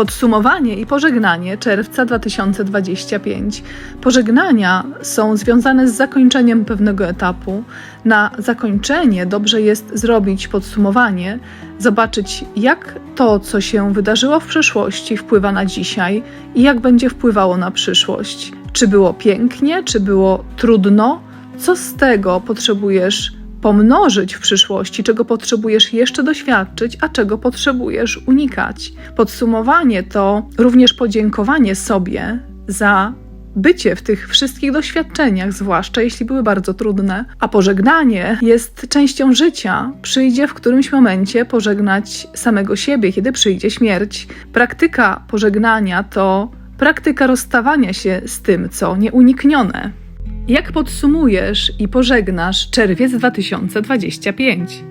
Podsumowanie i pożegnanie czerwca 2025. Pożegnania są związane z zakończeniem pewnego etapu. Na zakończenie dobrze jest zrobić podsumowanie, zobaczyć, jak to, co się wydarzyło w przeszłości, wpływa na dzisiaj i jak będzie wpływało na przyszłość. Czy było pięknie, czy było trudno? Co z tego potrzebujesz pomnożyć w przyszłości, czego potrzebujesz jeszcze doświadczyć, a czego potrzebujesz unikać. Podsumowanie to również podziękowanie sobie za bycie w tych wszystkich doświadczeniach, zwłaszcza jeśli były bardzo trudne, a pożegnanie jest częścią życia. Przyjdzie w którymś momencie pożegnać samego siebie, kiedy przyjdzie śmierć. Praktyka pożegnania to praktyka rozstawania się z tym, co nieuniknione. Jak podsumujesz i pożegnasz czerwiec 2025?